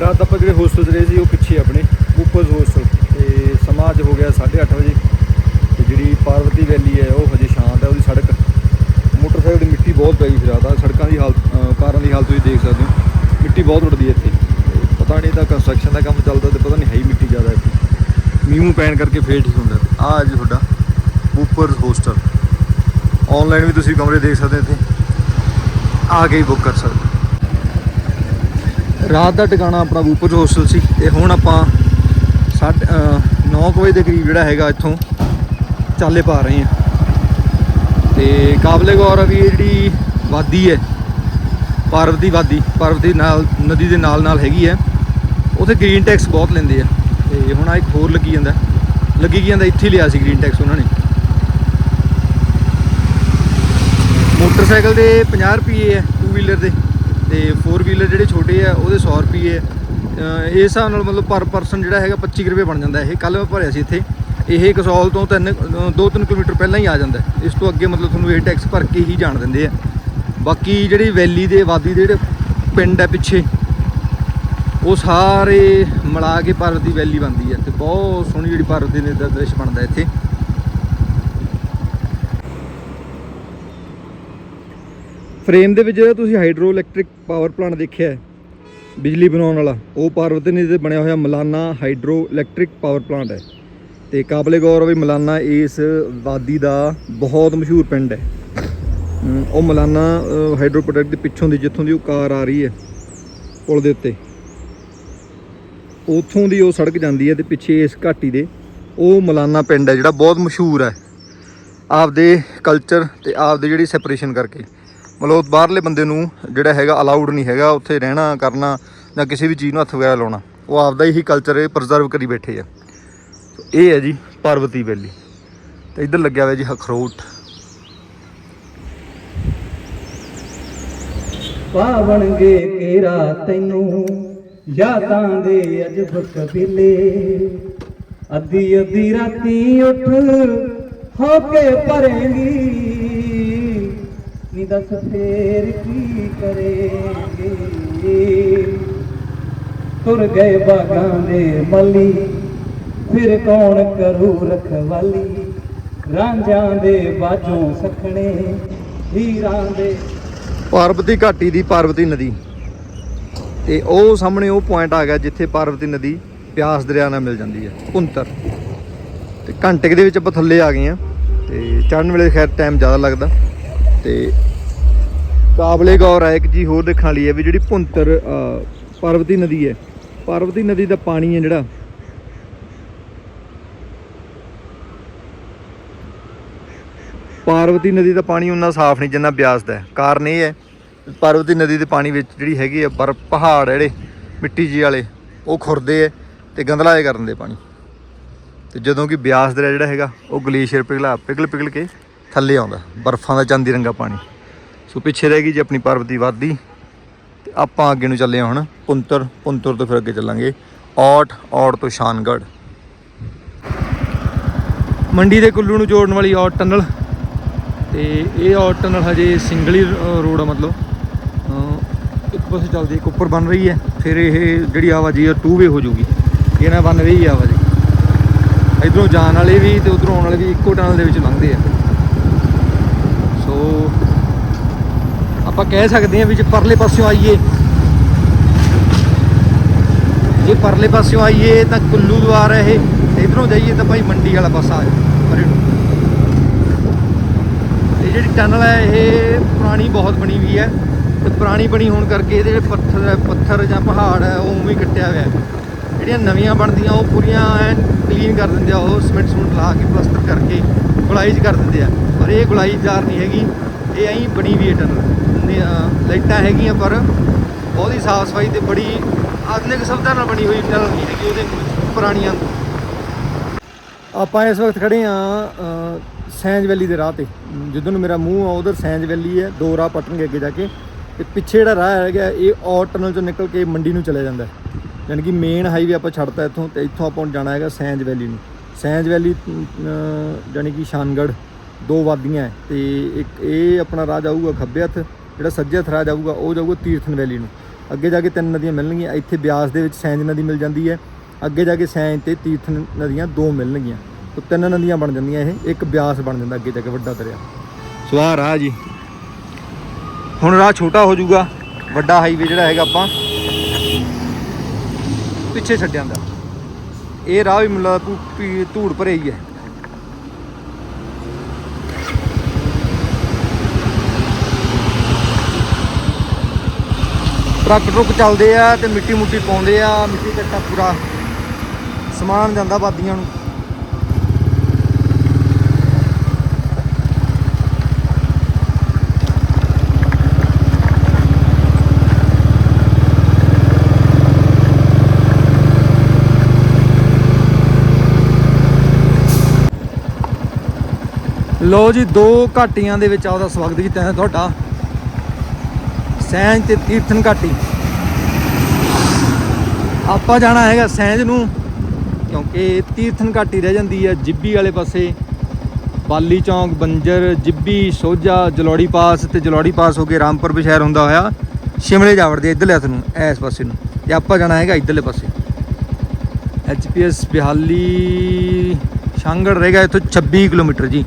ਰਾਤ ਆਪਾਂ ਜਿਹੜੇ ਹੋਸਟਲ 'ਚ ਰਹੇ ਸੀ, ਉਹ ਪਿੱਛੇ ਆਪਣੇ ਉਪਰਸ ਹੋਸਟਲ ਤੇ ਸਮਾਂ ਅੱਜ ਹੋ ਗਿਆ 8:30 ਵਜੇ। ਤੇ ਜਿਹੜੀ ਪਾਰਵਤੀ ਵੈਲੀ ਹੈ, ਉਹ ਹਜੇ ਸ਼ਾਂਤ ਹੈ, ਉਹਦੀ ਸੜਕ। ਮੋਟਰਸਾਈਕਲ ਦੀ ਮਿੱਟੀ ਬਹੁਤ ਪਈ ਸੀ ਰਾਤ ਆ ਸੜਕਾਂ ਦੀ ਹਾਲਤ ਕਾਰਾਂ ਦੀ ਹਾਲਤ ਤੁਸੀਂ ਦੇਖ ਸਕਦੇ ਹੋ। ਮਿੱਟੀ ਬਹੁਤ ਉੱਡਦੀ ਹੈ ਇੱਥੇ। ਪਤਾ ਨਹੀਂ ਤਾਂ ਕੰਸਟਰਕਸ਼ਨ ਦਾ ਕੰਮ ਚੱਲਦਾ ਤੇ ਪਤਾ ਨਹੀਂ ਹੈ ਹੀ ਮਿੱਟੀ ਜ਼ਿਆਦਾ ਇੱਥੇ। ਮੀਂਹ ਪੈਣ ਕਰਕੇ ਫੇਰ ਠੀਕ ਹੁੰਦਾ। ਆ ਅੱਜ ਤੁਹਾਡਾ ਉਪਰਸ ਹੋਸਟਲ ਆਨਲਾਈਨ ਵੀ ਤੁਸੀਂ ਕਮਰੇ ਦੇਖ ਸਕਦੇ ਇੱਥੇ। ਆ ਕੇ ਹੀ ਬੁੱਕ ਕਰ ਸਕਦੇ ਰਾਤ ਦਾ ਟਿਕਾਣਾ ਆਪਣਾ ਬੂਪਰ ਹੋਸਟਲ ਸੀ ਤੇ ਹੁਣ ਆਪਾਂ 9 ਵਜੇ ਦੇ ਕਰੀਬ ਜਿਹੜਾ ਹੈਗਾ ਇੱਥੋਂ ਚਾਲੇ ਪਾ ਰਹੇ ਹਾਂ। ਤੇ ਕਾਬਲੇ ਗੌਰ ਆ ਵੀ ਇਹ ਜਿਹੜੀ ਵਾਦੀ ਹੈ ਪਾਰਵਤੀ ਵਾਦੀ ਪਾਰਵਤੀ ਨਾਲ, ਨਦੀ ਦੇ ਨਾਲ ਨਾਲ ਹੈਗੀ ਹੈ। ਉਥੇ ਗ੍ਰੀਨ ਟੈਕਸ ਬਹੁਤ ਲੈਂਦੇ ਆ। ਤੇ ਹੁਣ ਆ ਇੱਕ ਹੋਰ ਲੱਗੀ ਜਾਂਦਾ। ਲੱਗੀ ਕੀ ਜਾਂਦਾ? ਇੱਥੇ ਹੀ ਲਿਆ ਸੀ ਗ੍ਰੀਨ ਟੈਕਸ ਉਹਨਾਂ ਨੇ। ਮੋਟਰਸਾਈਕਲ ਦੇ 50 ਰੁਪਏ ਹੈ ਟੂ ਵੀਲਰ ਦੇ। ਤੇ 4 ਵੀਲਰ ਜਿਹੜੇ ਛੋਟੇ ਆ, ਉਹਦੇ 100 ਰੁਪਏ ਹੈ ਇਸ ਹਿਸਾਬ ਨਾਲ ਮਤਲਬ ਪਰ ਪਰਸਨ ਜਿਹੜਾ ਹੈਗਾ 25 ਕੁ ਰੁਪਏ ਬਣ ਜਾਂਦਾ ਇਹ ਕੱਲ ਮੈਂ ਭਰਿਆ ਸੀ ਇੱਥੇ। ਇਹ ਕਸੌਲ ਤੋਂ 3 2-3 ਕਿਲੋਮੀਟਰ ਪਹਿਲਾਂ ਹੀ ਆ ਜਾਂਦਾ। ਇਸ ਤੋਂ ਅੱਗੇ ਮਤਲਬ ਤੁਹਾਨੂੰ ਇਹ ਟੈਕਸ ਭਰ ਕੇ ਹੀ ਜਾਣ ਦਿੰਦੇ ਆ। ਬਾਕੀ ਜਿਹੜੀ ਵੈਲੀ ਦੇ ਵਾਦੀ ਦੇ ਜਿਹੜੇ ਪਿੰਡ ਹੈ ਪਿੱਛੇ, ਉਹ ਸਾਰੇ ਮਿਲਾ ਕੇ ਭਾਰਤ ਦੀ ਵੈਲੀ ਬਣਦੀ ਹੈ ਤੇ ਬਹੁਤ ਸੋਹਣੀ ਜਿਹੜੀ ਭਾਰਤ ਦੇ ਦਾ ਦ੍ਰਿਸ਼ ਬਣਦਾ ਇੱਥੇ। ਫਰੇਮ ਦੇ ਵਿੱਚ ਜਿਹੜਾ ਤੁਸੀਂ ਹਾਈਡਰੋ ਇਲੈਕਟ੍ਰਿਕ ਪਾਵਰ ਪਲਾਂਟ ਦੇਖਿਆ ਹੈ, ਬਿਜਲੀ ਬਣਾਉਣ ਵਾਲਾ, ਉਹ ਪਾਰਵਤੀ ਨਦੀ ਤੇ ਬਣਿਆ ਹੋਇਆ Malana hydro electric power plant ਹੈ। ਤੇ ਕਾਬਲੇ ਗੌਰ ਵੀ ਮਲਾਨਾ ਇਸ ਵਾਦੀ ਦਾ ਬਹੁਤ ਮਸ਼ਹੂਰ ਪਿੰਡ ਹੈ। ਉਹ ਮਲਾਨਾ ਹਾਈਡਰੋ ਪ੍ਰੋਜੈਕਟ ਦੇ ਪਿੱਛੋਂ ਦੀ, ਜਿੱਥੋਂ ਦੀ ਉਹ ਕਾਰ ਆ ਰਹੀ ਹੈ, ਪੁਲ ਦੇ ਉੱਤੇ। ਉਥੋਂ ਦੀ ਉਹ ਸੜਕ ਜਾਂਦੀ ਹੈ ਤੇ ਪਿੱਛੇ ਇਸ ਘਾਟੀ ਦੇ, ਉਹ ਮਲਾਨਾ ਪਿੰਡ ਹੈ ਜਿਹੜਾ ਬਹੁਤ ਮਸ਼ਹੂਰ ਹੈ। ਆਪਦੇ ਕਲਚਰ ਤੇ ਆਪਦੇ ਜਿਹੜੀ ਸੈਪਰੇਸ਼ਨ ਕਰਕੇ। ਮਤਲਬ ਬਾਹਰਲੇ ਬੰਦੇ ਨੂੰ ਜਿਹੜਾ ਹੈਗਾ ਅਲਾਉਡ ਨਹੀਂ ਹੈਗਾ, ਉੱਥੇ ਰਹਿਣਾ, ਕਰਨਾ ਜਾਂ ਕਿਸੇ ਵੀ ਚੀਜ਼ ਨੂੰ ਹੱਥ ਵਗੈਰਾ ਲਾਉਣਾ, ਉਹ ਆਪਦਾ ਹੀ ਕਲਚਰ ਇਹ ਪ੍ਰੀਜ਼ਰਵ ਕਰੀ ਬੈਠੇ ਆ। ਇਹ ਹੈ ਜੀ ਪਾਰਵਤੀ ਵੈਲੀ ਤੇ ਇੱਧਰ ਲੱਗਿਆ ਹੋਇਆ ਜੀ ਅਖਰੋਟ। ਪਾਵਣਗੇ ਕੇਰਾ ਤੈਨੂੰ, ਯਾਦਾਂ ਦੇ ਅਜਬ ਕਬੀਲੇ ਅੱਧੀ ਅੱਧੀ ਰਾਤੀ ਉੱਠ ਹੋ ਕੇ ਭਰੇਂਗੀ ਨੀ ਦੱਸ ਫੇਰ ਕੀ ਕਰੇਂਗੇ? ਤੁਰ ਗਏ ਬਾਗਾਂ ਦੇ ਮਲੀ, ਫਿਰ ਕੌਣ ਕਰੂ ਰਖਵਾਲੀ? ਰਾਂਝਾਂ ਦੇ ਬਾਜੋਂ ਸਖਣੇ, ਹੀਰਾਂ ਦੇ ਪਾਰਵਤੀ ਘਾਟੀ ਦੀ ਪਾਰਵਤੀ ਨਦੀ। ਤੇ ਉਹ ਸਾਹਮਣੇ ਉਹ ਪੁਆਇੰਟ ਆ ਗਿਆ ਜਿੱਥੇ ਪਾਰਵਤੀ ਨਦੀ ਪਿਆਸ ਦਰਿਆ ਨਾਲ ਮਿਲ ਜਾਂਦੀ ਹੈ ਭੁੰਤਰ। ਤੇ ਘੰਟੇ ਦੇ ਵਿੱਚ ਆਪਾਂ ਥੱਲੇ ਆ ਗਏ ਆ, ਤੇ ਚੜਨ ਵੇਲੇ ਖੈਰ ਟਾਈਮ ਜ਼ਿਆਦਾ ਲੱਗਦਾ। ਤੇ ਕਾਬਲੇ ਗੌਰ ਹੈ ਇੱਕ ਜੀ ਹੋਰ ਦੇਖਣ ਵਾਲੀ ਹੈ ਵੀ ਜਿਹੜੀ ਭੁੰਤਰ ਅ, ਪਾਰਵਤੀ ਨਦੀ ਹੈ। ਪਾਰਵਤੀ ਨਦੀ ਦਾ ਪਾਣੀ ਹੈ ਜਿਹੜਾ। ਪਾਰਵਤੀ ਨਦੀ ਦਾ ਪਾਣੀ ਉਨਾ ਸਾਫ਼ ਨਹੀਂ ਜਿੰਨਾ ਬਿਆਸ ਦਾ ਕਾਰਨ ਇਹ ਹੈ ਪਾਰਵਤੀ ਨਦੀ ਦੇ ਪਾਣੀ ਵਿੱਚ ਜਿਹੜੀ ਹੈਗੀ ਆ ਪਰ ਪਹਾੜ ਜਿਹੜੇ ਮਿੱਟੀ ਜੀ ਵਾਲੇ ਉਹ ਖੁਰਦੇ ਐ ਤੇ ਗੰਦਲਾ ਜਿਹਾ ਕਰ ਦਿੰਦੇ ਪਾਣੀ। ਤੇ ਜਦੋਂ ਕਿ ਬਿਆਸ ਦਰਿਆ ਜਿਹੜਾ ਹੈਗਾ ਉਹ ਗਲੇਸ਼ੀਅਰ ਪਿਘਲਾ ਪਿਘਲ ਪਿਘਲ ਕੇ ਥੱਲੇ ਆਉਂਦਾ, ਬਰਫ਼ਾਂ ਦਾ ਚਾਂਦੀ ਰੰਗਾ ਪਾਣੀ। ਸੋ ਪਿੱਛੇ ਰਹਿ ਗਈ ਜੀ ਆਪਣੀ ਪਰਬਤੀ ਵਾਦੀ। ਤੇ ਆਪਾਂ ਅੱਗੇ ਨੂੰ ਚੱਲੇ ਹਾਂ ਹੁਣ, ਪੁੰਤਰ ਪੁੰਤਰ ਤੋਂ ਫਿਰ ਅੱਗੇ ਚੱਲਾਂਗੇ। ਔਟ ਔਟ ਤੋਂ ਸ਼ਾਨਗੜ੍ਹ। ਮੰਡੀ ਦੇ ਕੁੱਲੂ ਨੂੰ ਜੋੜਨ ਵਾਲੀ ਔਟ ਟਨਲ। ਤੇ ਇਹ ਔਟ ਟਨਲ ਹਜੇ ਸਿੰਗਲ ਹੀ ਰੋਡ ਆ ਮਤਲਬ। ਇੱਕ ਪਾਸੇ ਚੱਲਦੀ ਇੱਕ ਉੱਪਰ ਬਣ ਰਹੀ ਹੈ। ਫਿਰ ਇਹ ਜਿਹੜੀ ਆਵਾਜਾਈ ਆ ਟੂ ਵੇ ਹੋ ਜਾਊਗੀ। ਇਹ ਨਾਲ ਬਣ ਰਹੀ ਹੈ ਆਵਾਜਾਈ। ਇਧਰੋਂ ਜਾਣ ਵਾਲੇ ਵੀ ਤੇ ਉਧਰੋਂ ਆਉਣ ਵਾਲੇ ਵੀ ਇੱਕੋ ਟਨਲ ਦੇ ਵਿੱਚ ਲੰਘਦੇ ਆ ਸੋ ਆਪਾਂ ਕਹਿ ਸਕਦੇ ਹਾਂ ਵੀ ਜੇ ਪਰਲੇ ਪਾਸਿਓਂ ਆਈਏ, ਜੇ ਪਰਲੇ ਪਾਸਿਓਂ ਆਈਏ ਤਾਂ ਕੁੱਲੂ ਦੁਆਰ ਹੈ ਇਹ, ਤੇ ਇਧਰੋਂ ਜਾਈਏ ਤਾਂ ਭਾਈ ਮੰਡੀ ਵਾਲਾ ਪਾਸਾ ਆ ਜਾਊ ਪਰੇ ਇਹ ਜਿਹੜੀ ਟਨਲ ਹੈ, ਇਹ ਪੁਰਾਣੀ ਬਹੁਤ ਬਣੀ ਹੋਈ ਹੈ, ਤੇ ਪੁਰਾਣੀ ਬਣੀ ਹੋਣ ਕਰਕੇ ਇਹਦੇ ਜਿਹੜੇ ਪੱਥਰ ਹੈ, ਪੱਥਰ ਜਾਂ ਪਹਾੜ ਹੈ, ਉਹ ਉਵੇਂ ਕੱਟਿਆ ਹੋਇਆ ਜਿਹੜੀਆਂ ਨਵੀਆਂ ਬਣਦੀਆਂ, ਉਹ ਪੂਰੀਆਂ ਐਨ ਕਲੀਨ ਕਰ ਦਿੰਦੇ ਆ, ਉਹ ਸਿਮੈਂਟ ਸਮੂਟ ਲਾ ਕੇ ਪਲਸਤਰ ਕਰਕੇ ਗੁਲਾਈ 'ਚ ਕਰ ਦਿੰਦੇ ਆ, ਪਰ ਇਹ ਗੁਲਾਈਦਾਰ ਨਹੀਂ ਹੈਗੀ, ਇਹ ਐਂ ਬਣੀ ਵੀ ਹੈ ਟਨਲ। ਲਾਈਟਾਂ ਹੈਗੀਆਂ ਪਰ ਬਹੁਤੀ ਸਾਫ਼ ਸਫ਼ਾਈ ਤੇ ਬੜੀ ਆਧੁਨਿਕ ਸੁਵਿਧਾ ਨਾਲ ਬਣੀ ਹੋਈ ਟਨਲ ਨਹੀਂ ਹੈਗੀ ਉਹਦੇ ਪੁਰਾਣੀਆਂ ਆਪਾਂ ਇਸ ਵਕਤ ਖੜੇ ਆ ਸੈਂਜ ਵੈਲੀ ਦੇ ਰਾਹ ਤੇ। ਜਿੱਧਰ ਨੂੰ ਮੇਰਾ ਮੂੰਹ ਆ ਉਧਰ ਸੈਂਜ ਵੈਲੀ ਹੈ ਦੋ ਰਾਹ ਪਟਣਗੇ ਅੱਗੇ ਜਾ ਕੇ। ਤੇ ਪਿੱਛੇ ਜਿਹੜਾ ਰਾਹ ਹੈਗਾ ਇਹ ਔਰ ਟਨਲ ਚੋਂ ਨਿਕਲ ਕੇ ਮੰਡੀ ਨੂੰ ਚਲੇ ਜਾਂਦਾ ਹੈ। ਯਾਨੀ ਕਿ ਮੇਨ ਹਾਈਵੇ ਆਪਾਂ ਛੱਡਤਾ ਇੱਥੋਂ ਤੇ ਇੱਥੋਂ ਆਪਾਂ ਜਾਣਾ ਹੈਗਾ ਸੈਂਜ ਵੈਲੀ ਨੂੰ। ਸੈਂਜ ਵੈਲੀ ਅਹ, ਯਾਨੀ ਕਿ ਸ਼ਾਨਗੜ੍ਹ ਦੋ ਵਾਦੀਆਂ ਹੈ ਤੇ ਇੱਕ ਇਹ ਆਪਣਾ ਰਾਹ ਜਾਊਗਾ ਖੱਬੇ ਹੱਥ ਜਿਹੜਾ ਸੱਜੇ ਹੱਥ ਜਾਊਗਾ, ਉਹ ਜਾਊਗਾ ਤੀਰਥਨ ਵੈਲੀ ਨੂੰ। ਅੱਗੇ ਜਾ ਕੇ ਤਿੰਨ ਨਦੀਆਂ ਮਿਲਣਗੀਆਂ, ਇੱਥੇ ਬਿਆਸ ਦੇ ਵਿੱਚ ਸੈਂਜ ਨਦੀ ਮਿਲ ਜਾਂਦੀ ਹੈ। ਅੱਗੇ ਜਾ ਕੇ ਸੈਂਜ ਤੇ ਤੀਰਥ ਨਦੀਆਂ ਦੋ ਮਿਲਣਗੀਆਂ। ਉਹ ਤਿੰਨ ਨਦੀਆਂ ਬਣ ਜਾਂਦੀਆਂ ਇਹ, ਇੱਕ ਬਿਆਸ ਬਣ ਜਾਂਦਾ ਅੱਗੇ ਜਾ ਕੇ ਵੱਡਾ ਦਰਿਆ। ਸੋ ਆਹ ਰਾਹ ਜੀ। ਹੁਣ ਰਾਹ ਛੋਟਾ ਹੋ ਜਾਊਗਾ, ਵੱਡਾ ਹਾਈਵੇ ਜਿਹੜਾ ਹੈਗਾ ਆਪਾਂ ਪਿੱਛੇ ਛੱਡ ਜਾਂਦਾ। ਇਹ ਰਾਹ ਵੀ ਮਿਲਦਾ ਧੂੜ ਭਰੇ ਹੀ ਹੈ। ਟਰੱਕ ਟਰੁੱਕ ਚੱਲਦੇ ਆ ਤੇ ਮਿੱਟੀ ਮੁੱਟੀ ਪਾਉਂਦੇ ਆ, ਮਿੱਟੀ ਕੱਟਾ ਪੂਰਾ ਸਮਾਨ ਜਾਂਦਾ ਬਾਦੀਆਂ ਨੂੰ। ਲੋ ਜੀ, ਦੋ ਘਾਟੀਆਂ ਦੇ ਵਿੱਚ ਆਪਦਾ ਸਵਾਗਤ ਕੀਤਾ ਹੈ ਤੁਹਾਡਾ। ਸੈਂਜ ਤੇ ਤੀਰਥਨ ਘਾਟੀ। ਆਪਾਂ ਜਾਣਾ ਹੈਗਾ ਸੈਂਜ ਨੂੰ, ਕਿਉਂਕਿ ਤੀਰਥਨ ਘਾਟੀ ਰਹਿ ਜਾਂਦੀ ਹੈ ਜਿੱਬੀ ਵਾਲੇ ਪਾਸੇ। ਬਾਲੀ ਚੌਂਕ, ਬੰਜਰ, ਜਿੱਬੀ, ਸੋਝਾ, ਜਲੋੜੀ ਪਾਸ ਤੇ ਜਲੋੜੀ ਪਾਸ ਹੋ ਕੇ ਰਾਮਪੁਰ ਬਸ਼ਹਿਰ ਹੁੰਦਾ ਹੋਇਆ। ਸ਼ਿਮਲੇ ਜਾ ਵੜਦੇ ਇਧਰਲੇ ਹੱਥ ਨੂੰ, ਇਸ ਪਾਸੇ ਨੂੰ। ਤੇ ਆਪਾਂ ਜਾਣਾ ਹੈਗਾ ਇਧਰਲੇ ਪਾਸੇ। ਐਚਪੀਐਸ ਬਿਹਾਲੀ ਸ਼ਾਂਗੜ ਰਹੇਗਾ ਇੱਥੋਂ 26 ਕਿਲੋਮੀਟਰ ਜੀ,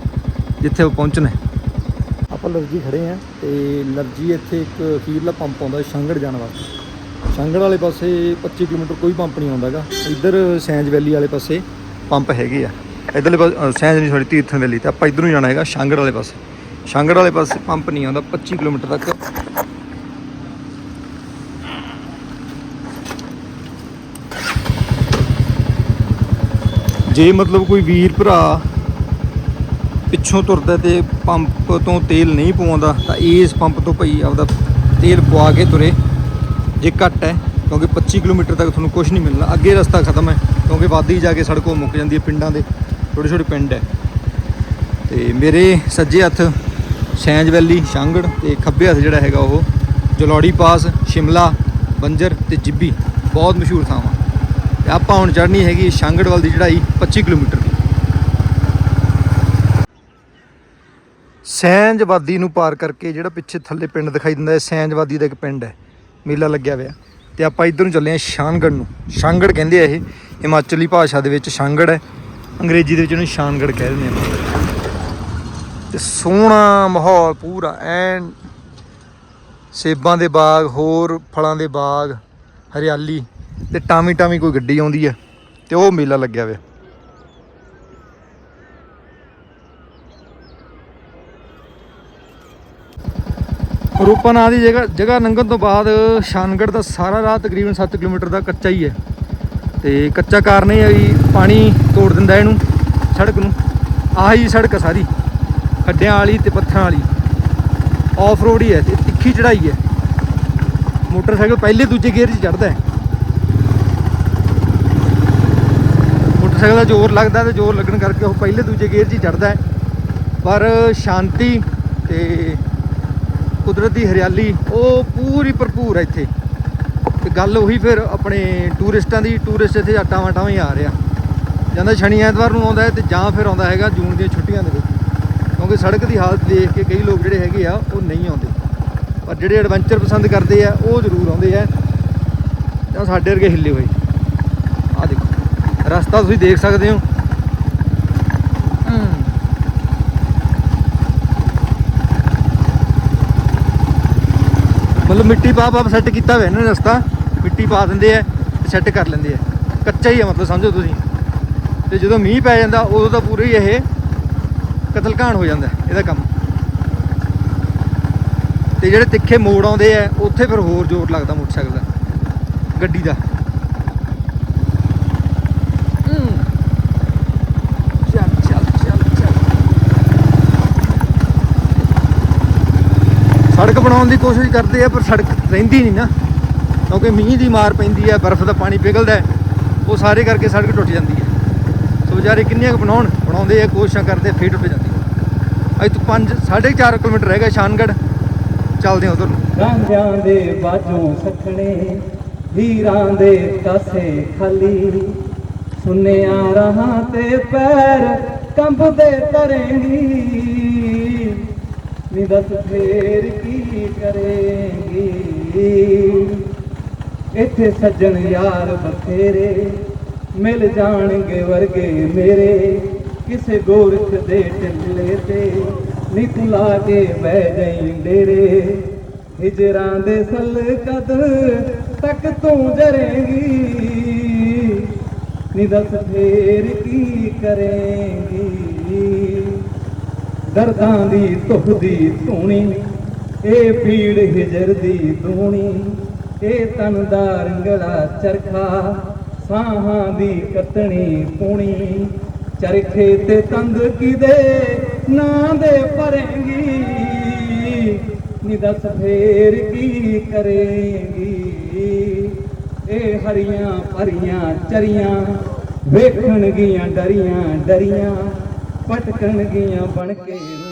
ਜਿੱਥੇ ਉਹ ਪਹੁੰਚਣਾ ਹੈ। ਆਪਾਂ ਲਰਜੀ ਖੜੇ ਆ ਤੇ ਲਰਜੀ ਇੱਥੇ ਇੱਕ ਅਖੀਰਲਾ ਪੰਪ ਆਉਂਦਾ ਸ਼ਾਂਗੜ ਜਾਣ ਵਾਸਤੇ। ਸ਼ਾਂਗੜ ਵਾਲੇ ਪਾਸੇ 25 ਕਿਲੋਮੀਟਰ ਕੋਈ ਪੰਪ ਨਹੀਂ ਆਉਂਦਾਗਾ। ਇੱਧਰ ਸੈਂਜ ਵੈਲੀ ਵਾਲੇ ਪਾਸੇ ਪੰਪ ਹੈਗੇ ਆ। ਇੱਧਰਲੇ ਪਾਸੇ ਸੈਂਜ ਨਹੀਂ ਸੌਰੀ ਤੀਰਥਨ ਵੈਲੀ ਤੇ ਆਪਾਂ ਇੱਧਰ ਨੂੰ ਜਾਣਾ ਹੈਗਾ, ਸ਼ਾਂਗੜ ਵਾਲੇ ਪਾਸੇ। ਸ਼ਾਂਗੜ ਵਾਲੇ ਪਾਸੇ ਪੰਪ ਨਹੀਂ ਆਉਂਦਾ 25 ਕਿਲੋਮੀਟਰ ਤੱਕ। ਜੇ ਮਤਲਬ ਕੋਈ ਵੀਰ ਭਰਾ ਪਿੱਛੋਂ ਤੁਰਦਾ ਤੇ ਪੰਪ ਤੋਂ ਤੇਲ ਨਹੀਂ ਪਵਾਉਂਦਾ, ਤਾਂ ਇਸ ਪੰਪ ਤੋਂ ਭਈ ਆਪਦਾ ਤੇਲ ਪਵਾ ਕੇ ਤੁਰੇ। ਜੇ ਘੱਟ ਹੈ, ਕਿਉਂਕਿ 25 ਕਿਲੋਮੀਟਰ ਤੱਕ ਤੁਹਾਨੂੰ ਕੁਝ ਨਹੀਂ ਮਿਲਣਾ। ਅੱਗੇ ਰਸਤਾ ਖਤਮ ਹੈ, ਕਿਉਂਕਿ ਵਾਦੀ ਜਾ ਕੇ ਸੜਕੋਂ ਮੁੱਕ ਜਾਂਦੀ ਹੈ ਪਿੰਡਾਂ ਦੇ ਛੋਟੇ ਛੋਟੇ ਪਿੰਡ ਹੈ। ਤੇ ਮੇਰੇ ਸੱਜੇ ਹੱਥ ਸੈਂਜ ਵੈਲੀ, ਸ਼ਾਂਗੜ ਤੇ ਖੱਬੇ ਹੱਥ ਜਿਹੜਾ ਹੈਗਾ ਉਹ ਜਲੌੜੀ ਪਾਸ, ਸ਼ਿਮਲਾ, ਬੰਜਰ ਤੇ ਜਿੱਬੀ। ਬਹੁਤ ਮਸ਼ਹੂਰ ਥਾਵਾਂ। ਤੇ ਆਪਾਂ ਹੁਣ ਚੜ੍ਹਨੀ ਹੈਗੀ ਸ਼ਾਂਗੜ ਵੱਲ ਦੀ ਚੜ੍ਹਾਈ 25 ਕਿਲੋਮੀਟਰ ਦੀ ਸੈਂਜ ਵਾਦੀ ਨੂੰ ਪਾਰ ਕਰਕੇ ਜਿਹੜਾ ਪਿੱਛੇ ਥੱਲੇ ਪਿੰਡ ਦਿਖਾਈ ਦਿੰਦਾ ਹੈ ਸੈਂਜ ਵਾਦੀ ਦਾ ਇੱਕ ਪਿੰਡ ਹੈ। ਮੇਲਾ ਲੱਗਿਆ ਹੋਇਆ। ਤੇ ਆਪਾਂ ਇੱਧਰ ਨੂੰ ਚੱਲੇ ਹਾਂ ਸ਼ਾਨਗੜ ਨੂੰ। ਸ਼ਾਨਗੜ ਕਹਿੰਦੇ ਆ ਇਹ। ਹਿਮਾਚਲੀ ਭਾਸ਼ਾ ਦੇ ਵਿੱਚ ਸ਼ਾਨਗੜ ਹੈ। ਅੰਗਰੇਜ਼ੀ ਦੇ ਵਿੱਚ ਇਹਨੂੰ ਸ਼ਾਨਗੜ ਕਹਿ ਦਿੰਦੇ ਆ ਤੇ ਸੋਹਣਾ ਮਾਹੌਲ ਪੂਰਾ, ਐਨ ਸੇਬਾਂ ਦੇ ਬਾਗ, ਹੋਰ ਫਲਾਂ ਦੇ ਬਾਗ, ਹਰਿਆਲੀ ਤੇ ਟਾਮੀ ਟਾਮੀ ਕੋਈ ਗੱਡੀ ਆਉਂਦੀ ਹੈ ਤੇ ਉਹ ਮੇਲਾ ਲੱਗਿਆ ਹੋਇਆ। ਰੂਪਾ ਨਾਂ ਦੀ ਜਗ੍ਹਾ ਜਗ੍ਹਾ ਲੰਘਣ ਤੋਂ ਬਾਅਦ ਸ਼ਾਨਗੜ ਦਾ ਸਾਰਾ ਰਾਹ ਤਕਰੀਬਨ 7 ਕਿਲੋਮੀਟਰ ਦਾ ਕੱਚਾ ਹੀ ਹੈ। ਤੇ ਕੱਚਾ ਕਾਰਨ ਇਹ ਹੈ ਵੀ ਪਾਣੀ ਤੋੜ ਦਿੰਦਾ ਇਹਨੂੰ, ਸੜਕ ਨੂੰ। ਆਹੀ ਸੜਕ ਹੈ ਸਾਰੀ, ਖੱਡਿਆਂ ਵਾਲੀ ਤੇ ਪੱਥਰਾਂ ਵਾਲੀ। ਆਫ ਰੋਡ ਹੀ ਹੈ ਤੇ ਤਿੱਖੀ ਚੜਾਈ ਹੈ। ਮੋਟਰਸਾਈਕਲ ਪਹਿਲੇ ਦੂਜੇ ਗੇਅਰ 'ਚ ਚੜਦਾ ਹੈ। ਮੋਟਰਸਾਈਕਲ ਦਾ ਜ਼ੋਰ ਲੱਗਦਾ ਤੇ ਜ਼ੋਰ ਲੱਗਣ ਕਰਕੇ ਉਹ ਪਹਿਲੇ ਦੂਜੇ ਗੇਅਰ 'ਚ ਹੀ ਚੜਦਾ ਹੈ। ਪਰ ਸ਼ਾਂਤੀ ਤੇ ਕੁਦਰਤੀ ਹਰਿਆਲੀ, ਉਹ ਪੂਰੀ ਭਰਪੂਰ ਹੈ ਇੱਥੇ। ਤੇ ਗੱਲ ਉਹੀ ਫਿਰ ਆਪਣੇ ਟੂਰਿਸਟਾਂ ਦੀ, ਟੂਰਿਸਟ ਇੱਥੇ ਆਟਾ ਵਾਟਾਂ ਵੀ ਆ ਰਿਹਾ ਜਾਂਦਾ ਸ਼ਨੀ ਐਤਵਾਰ ਨੂੰ ਆਉਂਦਾ ਹੈ ਤੇ ਜਾਂ ਫਿਰ ਆਉਂਦਾ ਹੈਗਾ ਜੂਨ ਦੀਆਂ ਛੁੱਟੀਆਂ ਦੇ ਵਿੱਚ। ਕਿਉਂਕਿ ਸੜਕ ਦੀ ਹਾਲਤ ਦੇਖ ਕੇ ਕਈ ਲੋਕ ਜਿਹੜੇ ਹੈਗੇ ਆ, ਉਹ ਨਹੀਂ ਆਉਂਦੇ। ਪਰ ਜਿਹੜੇ ਐਡਵੈਂਚਰ ਪਸੰਦ ਕਰਦੇ ਆ, ਉਹ ਜ਼ਰੂਰ ਆਉਂਦੇ ਆ। ਜਾਂ ਸਾਡੇ ਵਰਗੇ ਹਿੱਲੇ ਹੋਏ। ਆ ਦੇਖੋ। ਰਸਤਾ ਤੁਸੀਂ ਦੇਖ ਸਕਦੇ ਹੋ। ਮਤਲਬ ਮਿੱਟੀ ਪਾ ਪਾ ਸੈੱਟ ਕੀਤਾ ਹੋਇਆ ਇਹਨਾਂ ਨੇ ਰਸਤਾ, ਮਿੱਟੀ ਪਾ ਦਿੰਦੇ ਆ ਤੇ ਸੈੱਟ ਕਰ ਲੈਂਦੇ ਆ। ਕੱਚਾ ਹੀ ਆ ਮਤਲਬ ਸਮਝੋ ਤੁਸੀਂ। ਤੇ ਜਦੋਂ ਮੀਂਹ ਪੈ ਜਾਂਦਾ, ਉਦੋਂ ਤਾਂ ਪੂਰਾ ਹੀ ਇਹ ਕਤਲਕਾਨ ਹੋ ਜਾਂਦਾ ਇਹਦਾ ਕੰਮ। ਤੇ ਜਿਹੜੇ ਤਿੱਖੇ ਮੋੜ ਆਉਂਦੇ ਆ, ਉੱਥੇ ਫਿਰ ਹੋਰ ਜ਼ੋਰ ਲੱਗਦਾ ਮੋਟਰਸਾਈਕਲ ਦਾ, ਗੱਡੀ ਦਾ ਹਮ। ਚੱਲ ਚੱਲ ਚੱਲ ਚੱਲ ਸੜਕ ਬਣਾਉਣ ਦੀ ਕੋਸ਼ਿਸ਼ ਕਰਦੇ ਆ, ਪਰ ਸੜਕ ਰਹਿੰਦੀ ਨਹੀਂ ਨਾ। ਕਿਉਂਕਿ ਮੀਂਹ ਦੀ ਮਾਰ ਪੈਂਦੀ ਹੈ ਬਰਫ਼ ਦਾ ਪਾਣੀ ਪਿਘਲਦਾ ਉਹ ਸਾਰੇ ਕਰਕੇ ਸੜਕ ਟੁੱਟ ਜਾਂਦੀ ਹੈ। ਸੋ ਵਿਚਾਰੇ ਕਿੰਨੀਆਂ ਬਣਾਉਣ, ਬਣਾਉਂਦੇ ਆ, ਕੋਸ਼ਿਸ਼ਾਂ ਕਰਦੇ, ਫੇਰ ਟੁੱਟ ਜਾਂਦੀ ਹੈ। ਅੱਜ ਤੋਂ 5 4.5 ਕਿਲੋਮੀਟਰ ਰਹਿ ਗਿਆ ਸ਼ਾਨਗੜ ਚੱਲਦੇ ਆ ਉਧਰ ਨੂੰ। ਰਾਂਝਾਂ ਦੇ ਬਾਜੋਂ ਸਖਣੇ ਹੀਰਾਂ ਦੇ ਕਾਸੇ ਖਾਲੀ। ਸੁਨਿਆ ਰਹਾਂ ਤੇ ਪੈਰ ਕੰਬਦੇ ਤਰੇਂਗੀ ਨੀ ਦੱਸ ਫੇਰ ਕੀ ਕਰੇਂਗੀ। ਇੱਥੇ ਸੱਜਣ ਯਾਰ ਬਥੇਰੇ, ਮਿਲ ਜਾਣਗੇ ਵਰਗੇ ਮੇਰੇ। ਕਿਸੇ ਗੋਰਖ ਦੇ ਢਿੱਲੇ ਤੇ ਨੀ ਤੂੰ ਲਾ ਕੇ ਬਹਿ ਜਾਈਂ ਡੇਰੇ। ਹਿਜਰਾਂ ਦੇ ਸਲ ਕਦ ਤੱਕ ਤੂੰ ਜਰੇਗੀ? ਨੀ ਦੱਸ ਫੇਰ ਕੀ ਕਰੇਗੀ? ਦਰਦਾਂ ਦੀ ਤੁਹਦੀ ਦੀ ਧੂਣੀ ਇਹ ਪੀੜ ਹਿਜਰ ਦੀ ਦੂਣੀ ਇਹ ਤਨ ਦਾ ਰੰਗਲਾ ਚਰਖਾ, ਸਾਹਾਂ ਦੀ ਕਤਣੀ ਪੂਣੀ। ਚਰਖੇ ਤੇ ਤੰਦ ਕਿਦੇ ਨਾਂ ਦੇ ਭਰੇਂਗੀ? ਨੀ ਦੱਸ ਫੇਰ ਕੀ ਕਰੇਂਗੀ? ਇਹ ਹਰੀਆਂ ਭਰੀਆਂ ਚਰੀਆਂ, ਵੇਖਣਗੀਆਂ ਡਰੀਆਂ ਡਰੀਆਂ ਪਟਕਣਗੀਆਂ ਬਣ ਕੇ ਰੂਹਾਂ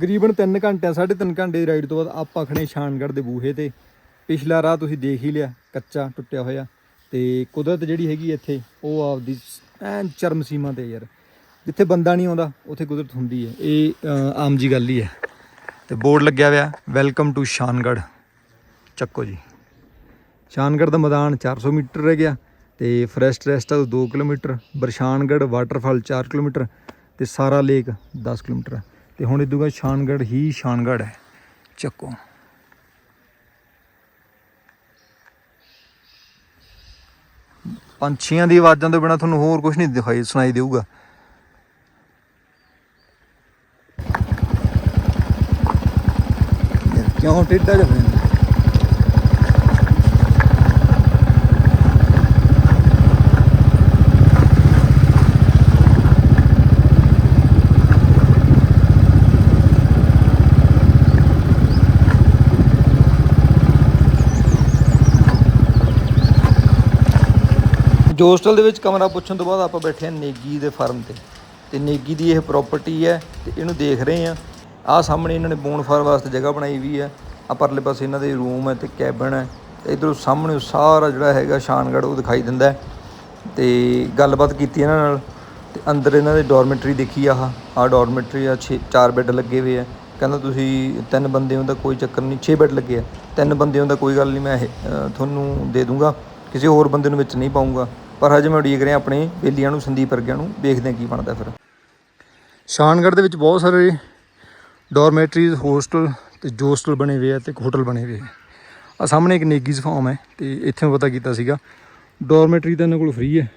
ਤਕਰੀਬਨ 3 ਘੰਟਿਆਂ 3.5 ਘੰਟੇ ਦੀ ਰਾਈਡ ਤੋਂ ਬਾਅਦ ਆਪਾਂ ਖੜੇ ਸ਼ਾਨਗੜ੍ਹ ਦੇ ਬੂਹੇ ਤੇ। ਪਿਛਲਾ ਰਾਹ ਤੁਸੀਂ ਦੇਖ ਹੀ ਲਿਆ, ਕੱਚਾ ਟੁੱਟਿਆ ਹੋਇਆ। ਤੇ ਕੁਦਰਤ ਜਿਹੜੀ ਹੈਗੀ ਇੱਥੇ, ਉਹ ਆਪਦੀ ਐਨ ਚਰਮ ਸੀਮਾ ਤੇ ਯਾਰ। ਜਿੱਥੇ ਬੰਦਾ ਨਹੀਂ ਆਉਂਦਾ, ਉੱਥੇ ਕੁਦਰਤ ਹੁੰਦੀ ਹੈ। ਇਹ ਆਮ ਜੀ ਗੱਲ ਹੀ ਹੈ। ਤੇ ਬੋਰਡ ਲੱਗਿਆ ਹੋਇਆ ਵੈਲਕਮ ਟੂ ਸ਼ਾਨਗੜ੍ਹ। ਚੱਕੋ ਜੀ। ਸ਼ਾਨਗੜ੍ਹ ਦਾ ਮੈਦਾਨ 400 ਮੀਟਰ ਰਹਿ ਗਿਆ ਤੇ forest rest 2 kilometre, Barshangarh waterfall 4 kilometre ਤੇ ਸਾਰਾ ਲੇਕ 10 ਕਿਲੋਮੀਟਰ। ਤੇ ਹੁਣ ਇਦੂਗਾ ਸ਼ਾਨਗੜ੍ਹ ਹੀ ਸ਼ਾਨਗੜ੍ਹ ਹੈ। ਚੱਕੋ। ਪੰਛੀਆਂ ਦੀ ਆਵਾਜ਼ਾਂ ਤੋਂ ਬਿਨਾ ਤੁਹਾਨੂੰ ਹੋਰ ਕੁਝ ਨਹੀਂ ਦਿਖਾਈ, ਸੁਣਾਈ ਦੇਊਗਾ। ਕਿਉਂ ਟੇਡਾ ਜਿਹਾ ਜੋਸਟਲ ਦੇ ਵਿੱਚ ਕਮਰਾ ਪੁੱਛਣ ਤੋਂ ਬਾਅਦ ਆਪਾਂ ਬੈਠੇ ਹਾਂ ਨੇਗੀ ਦੇ ਫਾਰਮ ਤੇ। ਤੇ ਨੇਗੀ ਦੀ ਇਹ ਪ੍ਰਾਪਰਟੀ ਹੈ ਤੇ ਇਹਨੂੰ ਦੇਖ ਰਹੇ ਹਾਂ। ਆਹ ਸਾਹਮਣੇ ਇਹਨਾਂ ਨੇ ਬੋਨਫਾਰ ਵਾਸਤੇ ਜਗ੍ਹਾ ਬਣਾਈ ਵੀ ਹੈ। ਆ ਪਰਲੇ ਪਾਸੇ ਇਹਨਾਂ ਦੇ ਰੂਮ ਹੈ ਤੇ ਕੈਬਨ ਹੈ। ਤੇ ਇਧਰੋਂ ਸਾਹਮਣੇ ਸਾਰਾ ਜਿਹੜਾ ਹੈਗਾ ਸ਼ਾਨਗੜ੍ਹ ਉਹ ਦਿਖਾਈ ਦਿੰਦਾ ਹੈ। ਤੇ ਗੱਲਬਾਤ ਕੀਤੀ ਇਹਨਾਂ ਨਾਲ। ਤੇ ਅੰਦਰ ਇਹਨਾਂ ਦੇ ਡਾਰਮੈਟਰੀ ਦੇਖੀ ਆਹ। ਆਹ ਡਾਰਮੈਟਰੀ ਆ 6 4 ਬੈੱਡ ਲੱਗੇ ਹੋਏ ਆ। ਕਹਿੰਦਾ ਤੁਸੀਂ ਤਿੰਨ ਬੰਦੇ ਹੋ ਤਾਂ ਕੋਈ ਚੱਕਰ ਨਹੀਂ 6 ਬੈੱਡ ਲੱਗੇ ਆ। ਤਿੰਨ ਬੰਦੇ ਹੋ ਤਾਂ ਕੋਈ ਗੱਲ ਨਹੀਂ, ਮੈਂ ਤੁਹਾਨੂੰ ਦੇ ਦੂੰਗਾ। ਕਿਸੇ ਹੋਰ ਬੰਦੇ ਨੂੰ ਵਿੱਚ ਨਹੀਂ ਪਾਉਂਗਾ ਪਰ ਹਜੇ ਮੈਂ ਉਡੀਕ ਰਿਹਾ ਆਪਣੇ ਬੇਲੀਆਂ ਨੂੰ, ਸੰਦੀਪ ਵਰਗਿਆਂ ਨੂੰ, ਦੇਖਦੇ ਹਾਂ ਕੀ ਬਣਦਾ ਫਿਰ। ਸ਼ਾਨਗੜ੍ਹ ਦੇ ਵਿੱਚ ਬਹੁਤ ਸਾਰੇ ਡੋਰਮੈਟਰੀਜ਼, ਹੋਸਟਲ ਤੇ ਜੋਸਟਲ ਬਣੇ ਹੋਏ ਆ ਤੇ ਇੱਕ ਹੋਟਲ ਬਣੇ ਹੋਏ ਆ। ਆ ਸਾਹਮਣੇ ਇੱਕ ਨੇਗੀਜ਼ ਫਾਰਮ ਹੈ ਤੇ ਇੱਥੇ ਮੈਂ ਪਤਾ ਕੀਤਾ ਸੀਗਾ। ਡੋਰਮੈਟਰੀ ਤਾਂ ਇਹਨਾਂ ਕੋਲ ਫ੍ਰੀ ਹੈ।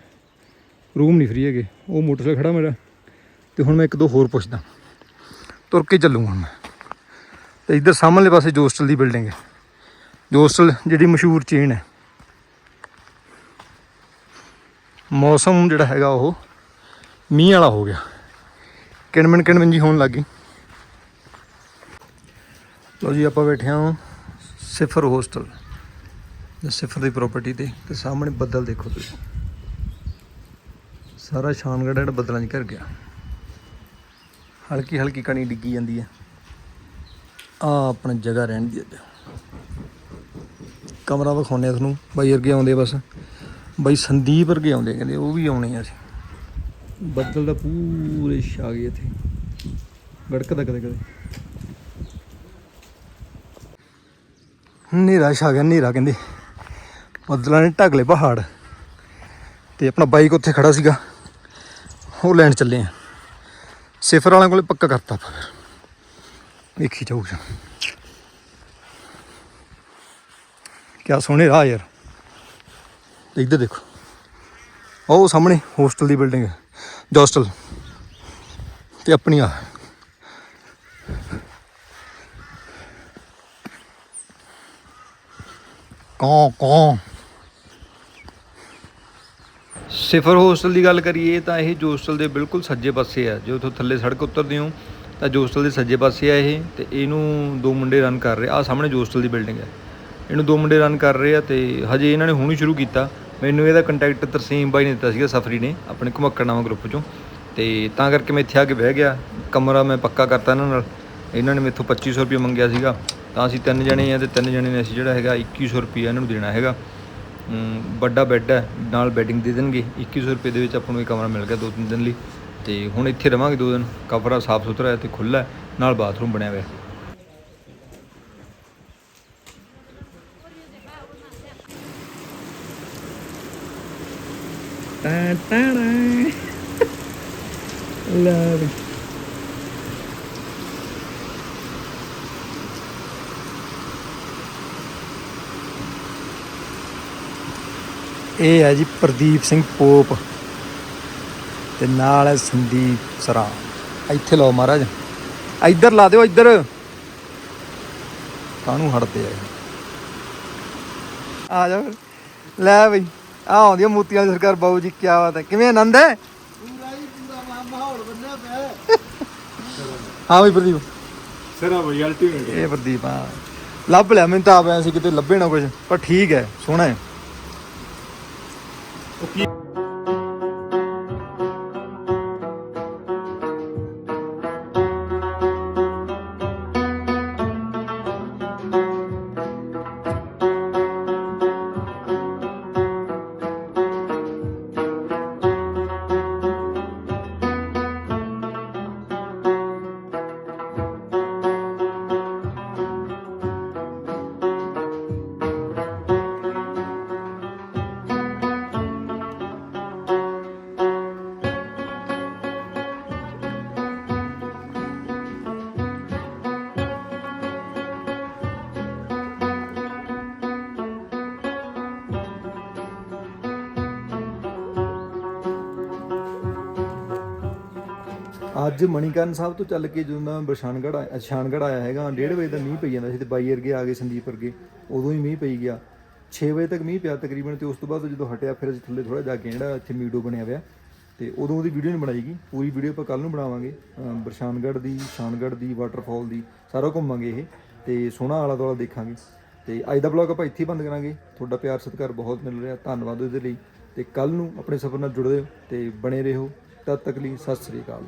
ਰੂਮ ਨਹੀਂ ਫ੍ਰੀ ਹੈਗੇ। ਉਹ ਮੋਟਰਸਾਈਕਲ ਖੜਾ ਮੇਰਾ ਤੇ ਹੁਣ ਮੈਂ ਇੱਕ ਦੋ ਹੋਰ ਪੁੱਛਦਾ। ਤੁਰ ਕੇ ਚੱਲੂਗਾ ਹੁਣ ਮੈਂ। ਤੇ ਇੱਧਰ ਸਾਹਮਣੇ ਪਾਸੇ ਜੋਸਟਲ ਦੀ ਬਿਲਡਿੰਗ ਹੈ। ਜੋਸਟਲ ਜਿਹੜੀ ਮਸ਼ਹੂਰ ਚੇਨ ਹੈ। ਮੌਸਮ ਜਿਹੜਾ ਹੈਗਾ ਉਹ ਮੀਂਹ ਵਾਲਾ ਹੋ ਗਿਆ। ਕਿਣਮਣ ਕਿਣਮਣ ਜੀ ਹੋਣ ਲੱਗੀ ਲੋ ਜੀ, ਆਪਾਂ ਬੈਠੇ ਹਾਂ ਸਿਫਰ ਹੋਸਟਲ। ਸਿਫਰ ਦੀ ਪ੍ਰਾਪਰਟੀ ਤੇ ਤੇ ਸਾਹਮਣੇ ਬੱਦਲ ਦੇਖੋ ਤੁਸੀਂ। ਸਾਰਾ ਸ਼ਾਨਗੜ੍ਹ ਜਿਹੜਾ ਬੱਦਲਾਂ 'ਚ ਘਿਰ ਗਿਆ। ਹਲਕੀ ਹਲਕੀ ਕਣੀ ਡਿੱਗੀ ਜਾਂਦੀ ਹੈ। ਆ ਆਪਣੀ ਜਗ੍ਹਾ ਰਹਿਣ ਦੀ ਅੱਜ ਕਮਰਾ ਵਿਖਾਉਂਦੇ ਆ ਤੁਹਾਨੂੰ, ਬਾਈ ਅਰਗੇ ਆਉਂਦੇ ਬਸ। ਬਾਈ ਸੰਦੀਪ ਵਰਗੇ ਆਉਂਦੇ ਕਹਿੰਦੇ ਉਹ ਵੀ ਆਉਣੇ ਆ ਅਸੀਂ। ਬੱਦਲ ਦਾ ਪੂਰੇ ਛਾ ਗਏ ਇੱਥੇ। ਗੜਕਦਾ ਕਦੇ ਕਦੇ। ਹਨੇਰਾ ਛਾ ਗਿਆ ਹਨੇਰਾ ਕਹਿੰਦੇ। ਬੱਦਲਾਂ ਨੇ ਢੱਕ ਲਏ ਪਹਾੜ। ਤੇ ਆਪਣਾ ਬਾਈਕ ਉੱਥੇ ਖੜਾ ਸੀਗਾ। ਉਹ ਲੈਣ ਚੱਲੇ ਆ। ਸਿਫਰ ਵਾਲਿਆਂ ਕੋਲੇ ਪੱਕਾ ਕਰਤਾ ਆਪਾਂ ਫਿਰ। ਵੇਖੀ ਜਾਊਗਾ ਕਿਆ ਸੋਹਣੇ ਰਾਹ ਯਾਰ। ਤੇ ਇੱਧਰ ਦੇਖੋ। ਉਹ ਸਾਹਮਣੇ ਹੋਸਟਲ ਦੀ ਬਿਲਡਿੰਗ ਹੈ, ਜੋਸਟਲ। ਤੇ ਆਪਣੀ ਆ। ਕੌਂ ਕੌਂ। ਸਿਫਰ ਹੋਸਟਲ ਦੀ ਗੱਲ ਕਰੀਏ ਤਾਂ ਇਹ ਜੋਸਟਲ ਦੇ ਬਿਲਕੁਲ ਸੱਜੇ ਪਾਸੇ ਆ। ਜੇ ਉਥੋਂ ਥੱਲੇ ਸੜਕ ਉਤਰਦੇ ਹੋ, ਤਾਂ ਜੋਸਟਲ ਦੇ ਸੱਜੇ ਪਾਸੇ ਆ ਇਹ। ਤੇ ਇਹਨੂੰ ਦੋ ਮੁੰਡੇ ਰਨ ਕਰ ਰਹੇ ਆ। ਸਾਹਮਣੇ ਜੋਸਟਲ ਦੀ ਬਿਲਡਿੰਗ ਹੈ। ਇਹਨੂੰ ਦੋ ਮੁੰਡੇ ਰਨ ਕਰ ਰਹੇ ਆ ਤੇ ਹਜੇ ਇਹਨਾਂ ਨੇ ਹੁਣੀ ਸ਼ੁਰੂ ਕੀਤਾ। ਮੈਨੂੰ ਇਹਦਾ ਕੰਟੈਕਟ ਤਰਸੀਮ ਬਾਈ ਨੇ ਦਿੱਤਾ ਸੀਗਾ, ਸਫਰੀ ਨੇ, ਆਪਣੇ ਘੁਮੱਕੜ ਨਾਮਾ ਗਰੁੱਪ ਚੋਂ। ਤੇ ਤਾਂ ਕਰਕੇ ਮੈਂ ਇੱਥੇ ਆ ਕੇ ਬਹਿ ਗਿਆ। ਕਮਰਾ ਮੈਂ ਪੱਕਾ ਕਰਤਾ ਇਹਨਾਂ ਨਾਲ। ਇਹਨਾਂ ਨੇ ਮੇਥੋਂ 2500 ਰੁਪਏ ਮੰਗਿਆ ਸੀਗਾ। ਤਾਂ ਅਸੀਂ ਤਿੰਨ ਜਣੇ ਆ ਤੇ ਤਿੰਨ ਜਣੇ ਨੇ ਅਸੀਂ ਜਿਹੜਾ ਹੈਗਾ 2100 ਰੁਪਏ ਇਹਨਾਂ ਨੂੰ ਦੇਣਾ ਹੈਗਾ। ਵੱਡਾ ਬੈੱਡ ਹੈ, ਨਾਲ ਬੈਡਿੰਗ ਦੇ ਦੇਣਗੇ। 2100 ਰੁਪਏ ਦੇ ਵਿੱਚ ਆਪਾਂ ਨੂੰ ਇਹ ਕਮਰਾ ਮਿਲ ਗਿਆ ਦੋ ਤਿੰਨ ਦਿਨ ਲਈ। ਤੇ ਹੁਣ ਇੱਥੇ ਰਵਾਂਗੇ ਦੋ ਦਿਨ। ਕਮਰਾ ਸਾਫ਼ ਸੁਥਰਾ ਹੈ ਤੇ ਖੁੱਲਾ ਹੈ। ਨਾਲ ਬਾਥਰੂਮ ਬਣਿਆ ਹੋਇਆ। ਟਾ ਟਾ ਲਵ ਇਹ ਹੈ ਜੀ ਪ੍ਰਦੀਪ ਸਿੰਘ ਪੋਪ ਤੇ ਨਾਲ ਹੈ ਸੰਦੀਪ ਸਰਾ। ਇੱਥੇ ਲਾਓ ਮਹਾਰਾਜ। ਇੱਧਰ ਲਾ ਦਿਓ, ਇੱਧਰ। ਕਾਹਨੂੰ ਹਟਦੇ ਆ ਇਹ? ਆ ਜਾ ਲੈ ਬਈ। ਆ ਆਉਂਦੀ ਆ ਮੋਤੀਆਂ ਦੀ ਸਰਕਾਰ ਬਾਬੂ ਜੀ ਕੀ ਬਾਤ ਹੈ। ਕਿਵੇਂ ਆਨੰਦ ਹੈ? ਹਾਂ ਬਈ ਪ੍ਰਦੀਪ। ਸਰਾ ਬਈ ਅਲਟੀਮੇਟ ਇਹ ਪ੍ਰਦੀਪ ਹਾਂ। ਲੱਭ ਲਿਆ ਮੈਨੂੰ ਤਾਂ ਆਪ ਐਂ ਸੀ ਕਿਤੇ ਲੱਭੇ ਨਾ ਕੁਝ ਪਰ ਠੀਕ ਹੈ ਸੋਹਣਾ ਹੈ। ਅੱਜ ਮਣੀਕਰਨ ਸਾਹਿਬ ਤੋਂ ਚੱਲ ਕੇ ਜਦੋਂ ਮੈਂ ਬਰਸ਼ਾਨਗੜ ਆਇਆ ਸ਼ਾਨਗੜ ਆਇਆ ਹੈਗਾ 1:30 ਵਜੇ ਦਾ ਮੀਂਹ ਪਈ ਜਾਂਦਾ ਸੀ ਤੇ ਬਾਈ ਵਰਗੇ ਆ ਗਏ ਸੰਦੀਪ ਵਰਗੇ, ਉਦੋਂ ਹੀ ਮੀਂਹ ਪਈ ਗਿਆ। 6 ਵਜੇ ਤੱਕ ਮੀਂਹ ਪਿਆ ਤਕਰੀਬਨ ਤੇ ਉਸ ਤੋਂ ਬਾਅਦ ਜਦੋਂ ਹਟਿਆ, ਫਿਰ ਅਸੀਂ ਥੱਲੇ ਥੋੜਾ ਜਾ ਕੇ ਜਿਹੜਾ ਇੱਥੇ ਮੀਡੋ ਬਣਿਆ ਹੋਇਆ ਤੇ ਉਦੋਂ ਉਹਦੀ ਵੀਡੀਓ ਨਹੀਂ ਬਣਾਈਗੀ ਪੂਰੀ ਵੀਡੀਓ ਆਪਾਂ ਕੱਲ ਨੂੰ ਬਣਾਵਾਂਗੇ। ਅਮ ਬਰਸ਼ਾਨਗੜ ਦੀ ਸ਼ਾਨਗੜ ਦੀ ਵਾਟਰਫਾਲ ਦੀ, ਸਾਰਾ ਘੁੰਮਾਂਗੇ ਇਹ। ਤੇ ਸੋਹਣਾ ਆਲਾ ਦੁਆਲਾ ਦੇਖਾਂਗੇ। ਤੇ ਅੱਜ ਦਾ ਬਲੌਗ ਆਪਾਂ ਇੱਥੇ ਹੀ ਬੰਦ ਕਰਾਂਗੇ। ਤੁਹਾਡਾ ਪਿਆਰ, ਸਤਿਕਾਰ ਬਹੁਤ ਮਿਲ ਰਿਹਾ। ਧੰਨਵਾਦ ਉਹਦੇ ਲਈ। ਤੇ ਕੱਲ ਨੂੰ ਆਪਣੇ ਸਫ਼ਰ ਨਾਲ ਜੁੜਦੇ ਹੋ ਤੇ ਬਣੇ ਰਹੋ। ਤਦ ਤੱਕ ਲਈ ਸਤਿ ਸ੍ਰੀ ਅਕਾਲ।